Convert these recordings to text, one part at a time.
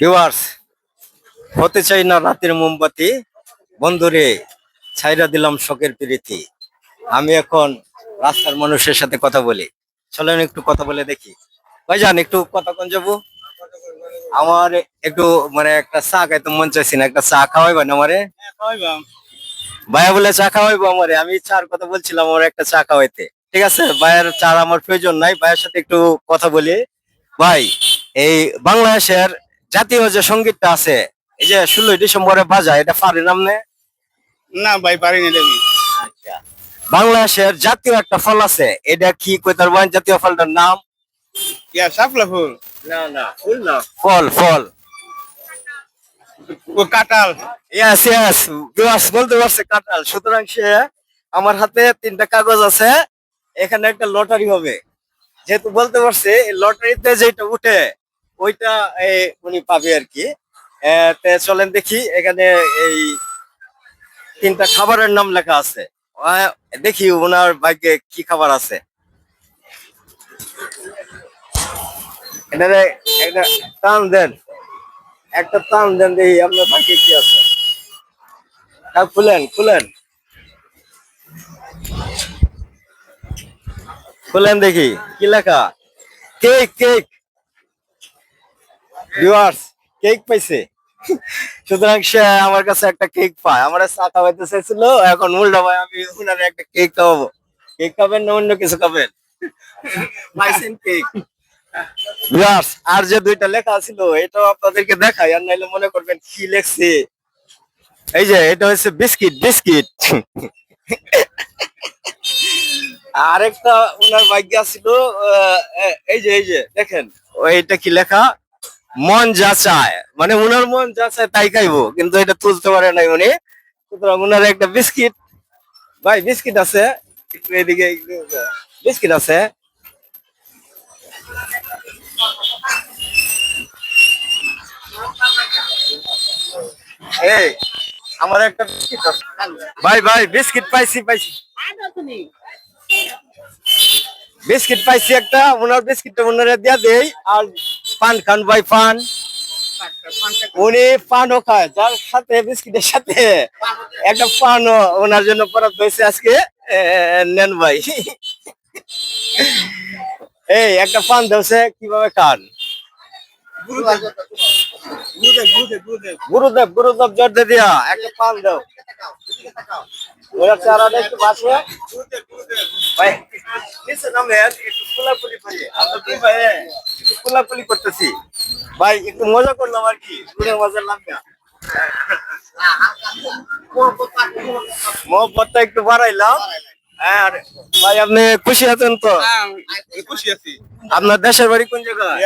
Viewers হতে চাই না রাতের মোমবাতি বন্ধুরে ছাইরা দিলাম শখের প্রীতি। আমি এখন রাস্তার মানুষের সাথে কথা বলি। চলেন একটু কথা বলে দেখি। ভাই ভাইজান একটু কথা কোন যাব? আমার একটু মানে একটা চা খাইতে মন চাইছি না একটা চা খাওয়াইবেন আমারে? ভাইয়া বলে চা খাওয়াইবো আমারে আমি চার কথা বলছিলাম আমার একটা চা খাওয়াইতে। ঠিক আছে? ভাইয়ের চার আমার প্রয়োজন নাই ভাইয়ের সাথে একটু কথা বলি। ভাই এই বাংলাদেশের জাতীয় যে সঙ্গীতটা আছে এই যে ষোলোই ডিসেম্বরে বাজায় এটা পারি নামনে না? ভাই পারিনি দেবি। আচ্ছা। বাংলাদেশের জাতীয় একটা ফল আছে এটা কি কইতার জাতীয় ফলটার নাম? ইয়া শাপলা ফুল। না না ফুল না। ফল ফল। ও কাঁঠাল। ইয়াস ইয়াস বিবাস বলতে পারছে কাঁঠাল। সুতরাং সে আমার হাতে তিনটা কাগজ আছে এখানে একটা লটারি হবে। যেহেতু বলতে পারছে এই লটারিতে যেটা উঠে ওইটা উনি পাবে আর কি। চলেন দেখি, এখানে এই তিনটা খাবারের নাম লেখা আছে। দেখি ওনার ভাগ্যে কি খাবার আছে। একটা টান দেন। একটা টান দেন দেখি, আপনার ভাগ্যে কি আছে। হ্যাঁ খুলেন খুলেন। খুলেন দেখি, কি লেখা? Cake cake. ভিউয়ার্স কেক পাইছে। সুতরাং সে আমার কাছে একটা কেক পায়। আমার চা খাওয়াইতে চাইছিল, এখন উল্টা ভাই আমি ওনারে একটা কেক খাওয়াবো। কেক খাবেন না অন্য কিছু খাবেন? পাইছেন কেক আর যে দুইটা লেখা ছিল, এটাও আপনাদেরকে দেখাই, আর নাইলে মনে করবেন কি লেখছে। এই যে, এটা হচ্ছে বিস্কিট বিস্কিট। আরেকটা ওনার ভাগ্য ছিল এই যে এই যে, দেখেন ওইটা কি লেখা? মন যা চায়। মানে উনার মন যা চায় তাই খাইবো, কিন্তু এটা তুলতে পারে নাই উনি। সুতরাং ওনার একটা বিস্কিট, ভাই বিস্কিট আছে, একটু এদিকে বিস্কিট আছে। এই, আমার একটা বিস্কিট আছে। ভাই ভাই, বিস্কিট পাইছি পাইছি। বিস্কিট পাইছি একটা ওনার বিস্কিটটা ওনারে দিয়া দেই, আর পান খান ভাই, পান। উনি পানও খায়, যার সাথে বিস্কিটের সাথে একটা পানও ওনার জন্য পরাত হয়েছে আজকে। নেন ভাই। এই, একটা পান দেওছে কীভাবে খান? গুরুদেব গুরুদেব জর্দে দিয়া একটা পান দাও। ওরা চারাটা একটু বাসে ভাই, নিচে নামে, একটু করি আমরা দুই ভাই কোলাকুলি করতেছি। ভাই একটু মজা করলাম আর কি ঘুরে মজা লাগবে মহব্বতটা একটু বাড়াইলাম। আর ভাই আপনি খুশি আছেন তো? খুশি আছি। আপনার দেশের বাড়ি কোন জায়গায়?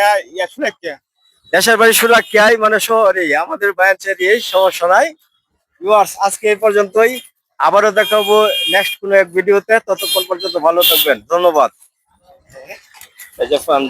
দেশের বাড়ি সুরাকিয়াই মানে শহরে। আমাদের বায়ানচের এই নাই ভিউয়ার্স আজকে এই পর্যন্তই। আবারও দেখাবো নেক্সট কোনো এক ভিডিওতে ততক্ষণ পর্যন্ত ভালো থাকবেন। ধন্যবাদ। এই যে ফান